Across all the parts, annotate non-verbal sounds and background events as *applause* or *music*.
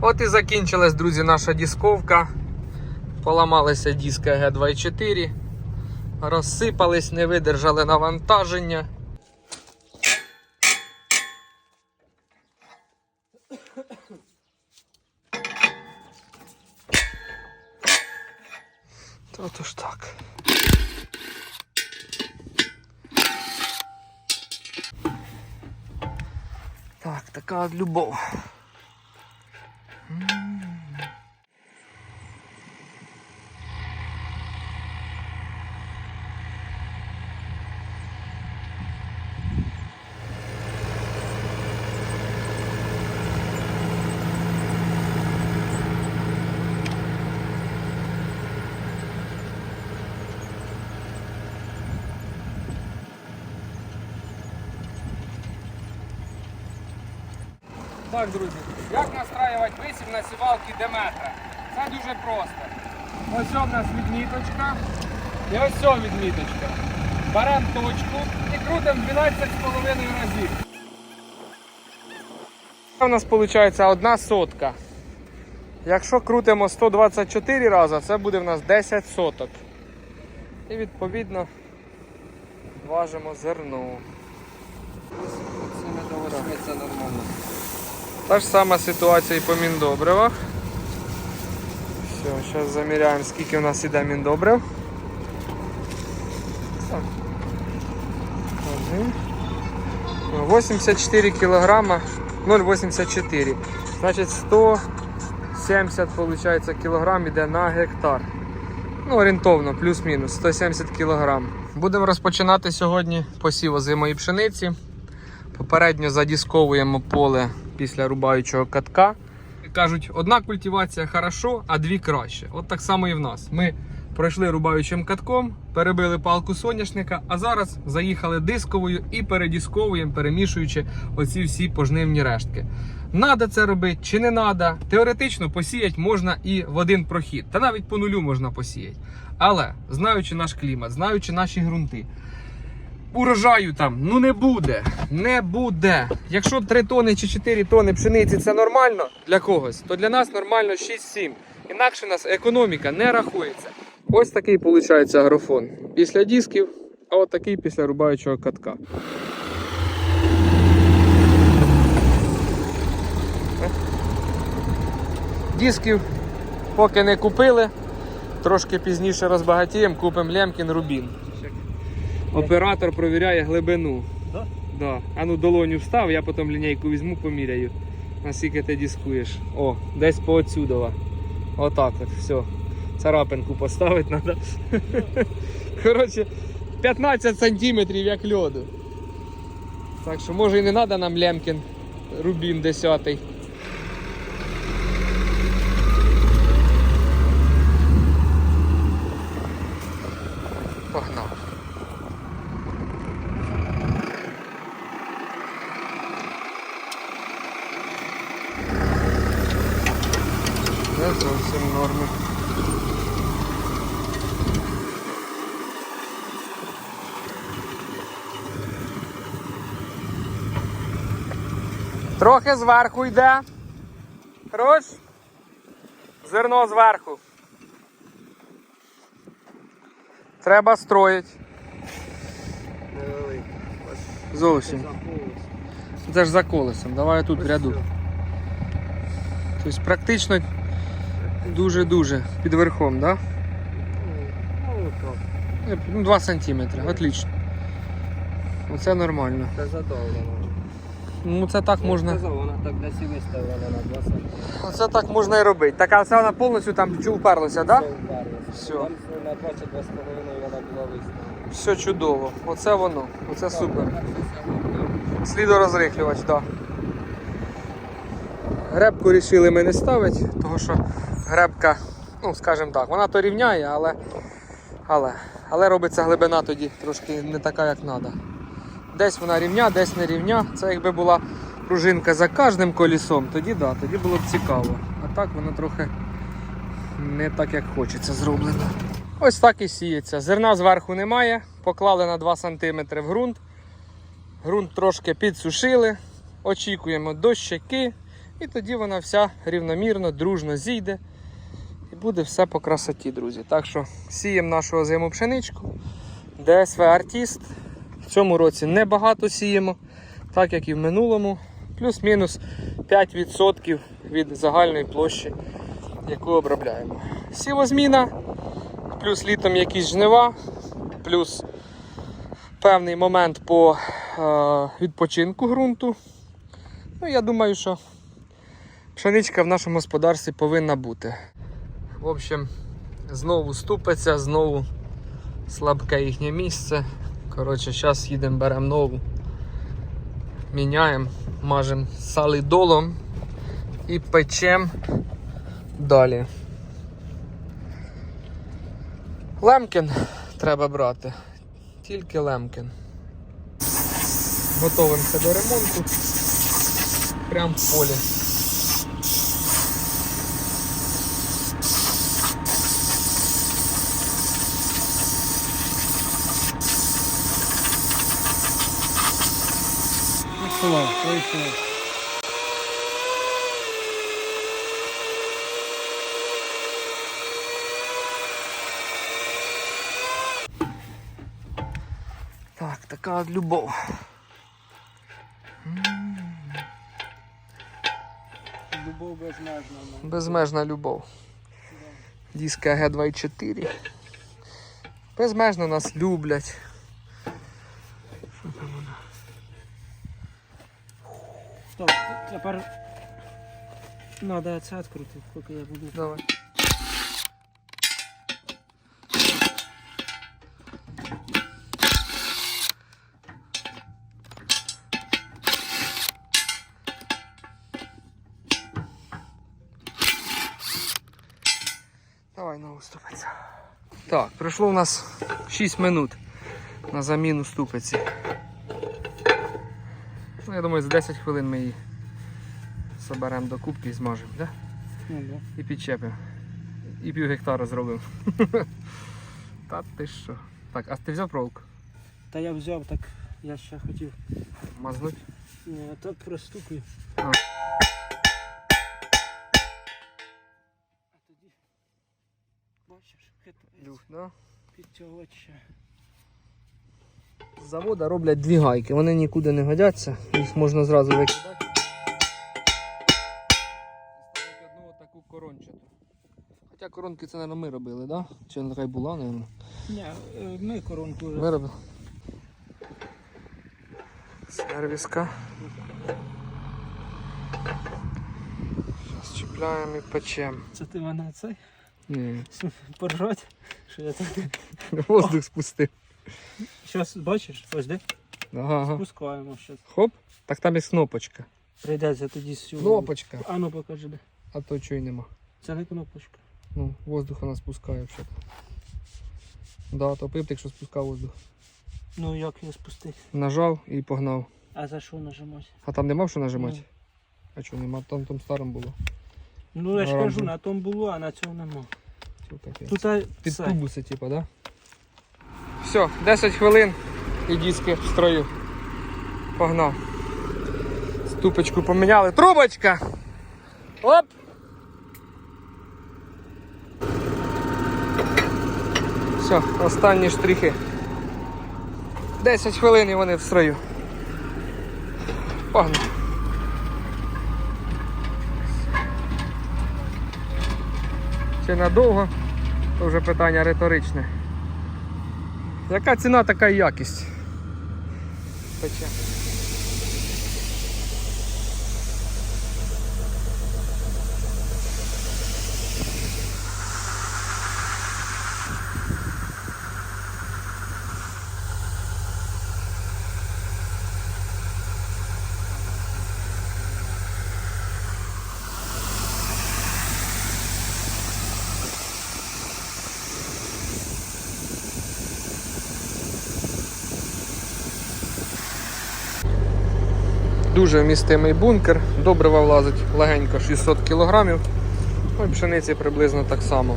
От і закінчилась, друзі, наша дисковка. Поламалися диски Г24. Розсипались, не видержали навантаження. То то ж так. Так, така от любов. Так, друзі, як настраювати висів на сівалки Деметра? Це дуже просто. Ось у нас відміточка і ось ця відміточка. Беремо точку і крутимо 12,5 разів. Це у нас виходить одна сотка. Якщо крутимо 124 рази, це буде в нас 10 соток. І відповідно важимо зерно. Це не це нормально. Та ж сама ситуація і по міндобривах. Все, зараз заміряємо, скільки у нас іде міндобрив. Один. 84 кілограма, 0,84. Значить 170 виходить, кілограм іде на гектар. Ну, орієнтовно, плюс-мінус 170 кілограм. Будемо розпочинати сьогодні посів озимої пшениці. Попередньо задісковуємо поле після рубаючого катка. Кажуть, одна культивація хорошо, а дві краще. От так само і в нас. Ми пройшли рубаючим катком, перебили палку соняшника, а зараз заїхали дисковою і передісковуємо, перемішуючи оці всі пожнивні рештки. Надо це робити чи не надо. Теоретично посіяти можна і в один прохід, та навіть по нулю можна посіяти. Але знаючи наш клімат, знаючи наші ґрунти, урожаю там ну не буде. Не буде. Якщо 3 тони чи 4 тони пшениці це нормально для когось, то для нас нормально 6-7. Інакше у нас економіка не рахується. Ось такий виходить агрофон. Після дисків, а от такий після рубаючого катка. Дисків поки не купили. Трошки пізніше розбагатіємо, купимо Лемкін Рубін. Оператор провіряє глибину. Да? Да. А ну долоню встав, я потім лінійку візьму, поміряю. Наскільки ти дискуєш. О, десь по отсюдова. Отак от, все. Царапинку поставити треба. *laughs* Коротше, 15 сантиметрів як льоду. Так що може і не треба нам Лемкін Рубін 10. Погнав. Це зовсім норми. Трохи зверху йде. Хорош. Зерно зверху. Треба строїть. Зовсім. Це ж за колесом. Давай тут ряду. Тобто практично дуже-дуже під верхом, да? Ну, так. Ну, 2 сантиметри, отлично. Оце нормально. Це задоволено. Ну це так можна. Сказав, вона так десь і виставлена на 2 см. Оце так можна і робити. Так, а це вона повністю там чу- уперлася, так? Все вперлося. Все. Там на 22,5 вона була виставлена. Все чудово. Оце воно. Оце супер. Слідорозрихлювач, так. Гребку вирішили ми не ставити, тому що гребка, ну скажімо так, вона то рівняє, але, але, але робиться глибина тоді трошки не така, як треба. Десь вона рівня, десь не рівня. Це якби була пружинка за кожним колісом, тоді да, тоді було б цікаво. А так воно трохи не так, як хочеться зроблено. Ось так і сіється. Зерна зверху немає, поклали на 2 см в ґрунт. Ґрунт трошки підсушили. Очікуємо дощики, І тоді вона вся рівномірно, дружно зійде. І буде все по красоті, друзі. Так що сіємо нашу озиму пшеничку. ДСВ Артіст. В цьому році небагато сіємо, так як і в минулому. Плюс-мінус 5% від загальної площі, яку обробляємо. Сівозміна, плюс літом якісь жнива, плюс певний момент по е, відпочинку ґрунту. Ну, я думаю, що пшеничка в нашому господарстві повинна бути. В общем, знову ступиться, знову слабке їхнє місце. Коротше, зараз їдемо, беремо нову, міняємо, мажемо салидолом і печемо далі. Лемкін треба брати. Тільки лемкін. Готовимося до ремонту. Прямо в полі. Вийшло, вийшло. Так, така от любов. Любов безмежна. ну. Безмежна любов. Диска Г24. Безмежно нас люблять. Стоп, тепер треба це відкрутити, поки я буду. Давай. Давай нову ступицю. Так, пройшло у нас 6 минут на заміну ступиці. Ну, я думаю, за 10 хвилин ми її соберемо до кубки і зможемо, да? Ну, да. І підчепимо. І пів гектара зробив. *laughs* Та ти що? Так, а ти взяв проволоку? Та я взяв, так я ще хотів. Мазнуть? Ні, а так простукую. А. Бачиш, хитається. Люх, да? Підтягувати ще. З завода роблять дві гайки, вони нікуди не годяться, їх можна зразу викидати. І ставити одну таку корончату. Хоча коронки це, мабуть, ми робили, так? Да? Чи нехай була, мабуть. Ні, е, ми коронку вже. Ми робили. Сервіска. Зараз чіпляємо і печемо. Це ти мене цей? Ні, Поржать? Що я так? воздух спустив. Щас бачиш, ось де? Ага. Спускаємо щас. Хоп, так там є кнопочка. Прийдеться тоді цього. Кнопочка. А ну покажи де. А то чого й нема. Це не кнопочка. Ну, воздух вона спускає взагалі. Да, топив, якщо спускав воздух. Ну як його спустити? Нажав і погнав. А за що нажимати? А там нема що нажимати? Ні. А чого нема? Там там старим було. Ну я ж кажу, на тому було, а на цьому нема. Що таке? Тут Під це. тубуси, типа, да? Все, 10 хвилин і диски в строю. Погнав. Ступочку поміняли. Трубочка! Оп! Все, останні штрихи. 10 хвилин і вони в строю. Погнав. Чи надовго? То вже питання риторичне. Яка ціна, така і якість? Пече. Дуже вмістимий бункер, добрива влазить легенько 600 кг. Ну і пшениці приблизно так само.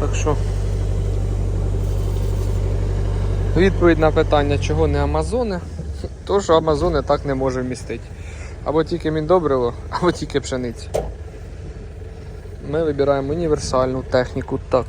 Так що відповідь на питання, чого не Амазони. *laughs* То, що Амазон і так не може вмістити. Або тільки міндобриво, або тільки пшеницю. Ми вибираємо універсальну техніку. Так.